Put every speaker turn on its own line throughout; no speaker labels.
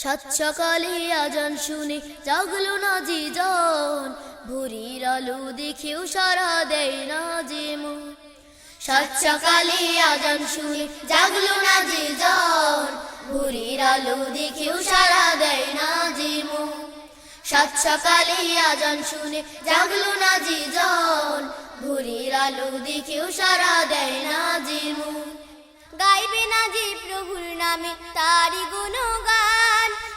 সাত সকালে আজান শুনে জাগলো না যে জন। ভোরের আলো দেখেও সারা দেয় না যে সাত সকালে আজান শুনে জাগলো না যে জন। ভোরের আলো দেখেও সারা দেয় না যে সাত সকালে আজান শুনে জাগলো না যে জন। ভোরের আলো দেখেও সারা দেয় না যে গাইবে না যে প্রভুর নামে তারি গুণগান।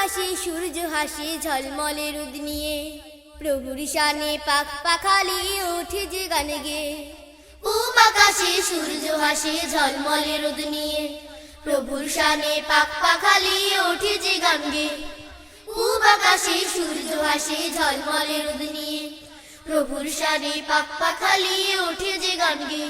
আকাশে সূর্য হাসে, ঝলমলে রোদ নিয়ে। প্রভুর শানে পাখ পাখালি ওঠে যে গানে গে। পূব আকাশে সূর্য হাসে, ঝলমলে রোদ নিয়ে। প্রভুর শানে পাখ পাখালি ওঠে যে গান গে। পূব আকাশে সূর্য হাসে, ঝলমলে রোদ নিয়ে। প্রভুর শানে পাক পাখালি ওঠে যে গান গে।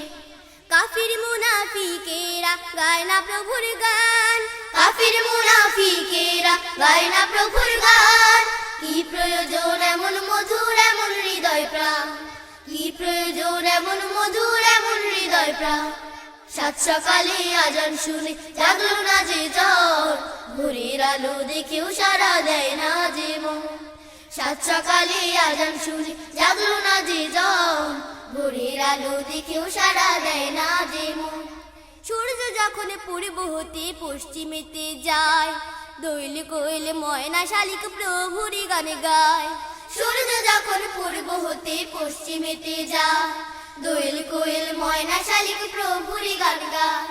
কাফির মুনাফিকেরা গায় না প্রভুর গান। কাফির মুনাফিকেরা, গায় না প্রভুর গান। কি প্রয়োজন এমন মধুর, এমন হৃদয় প্রাণ? কি প্রয়োজন এমন মধুর, এমন হৃদয় প্রাণ? সাত সকালে আজান শুনে জাগলো না যে জন ভোরের আলো দেখেও সারা দেয় না যে মন। সাত সকালে আজান শুনে জাগলো না যে জন ভোরের আলো দেখেও সারা দেয় না যে মন। যখন পূর্ব হতে পশ্চিমেতে যায়, দৈল কোয়েল ময়না শালিক প্রভুরি গানে গায়। সূর্য যখন পূর্ব হতে পশ্চিমেতে যায় দোয়েল কোয়েল ময়না শালিক প্রভুরি গান গায়।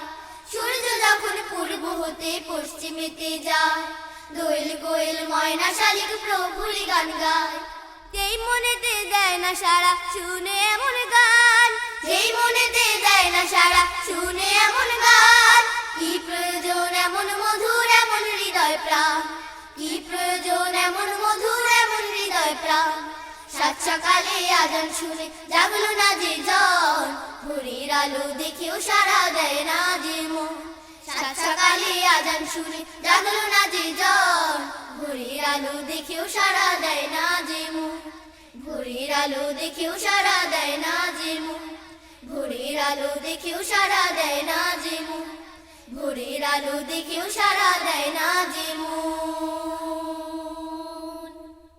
সূর্য যখন পূর্ব হতে পশ্চিমেতে যায় দোয়েল কোয়েল ময়না শালিক প্রভুরি গান গায়। যেই মনেতে দেয় না সারা, শুনে এমন গান। যেই মনেতে দেয় না সারা, শুনে এমন গান। এমন মধুর, এমন হৃদয় প্রাণ। কি প্রয়োজন, এমন মধুর, এমন হৃদয় প্রাণ। সাত সকালে আজান শুনে জাগলো না যে জন। ভোরের আলো দেখেও সারা দেয় না যে মন। সকালে আজান শুনে জাগলো না যে জন। ভোরের আলো দেখেও সারা দেয় না যে মন। ভোরের আলো দেখেও সারা দেয় না যে মন। ভোরের আলো দেখেও সারা দেয় না যে মন। ভোরের আলো দেখেও সারা দেয় না যে মন।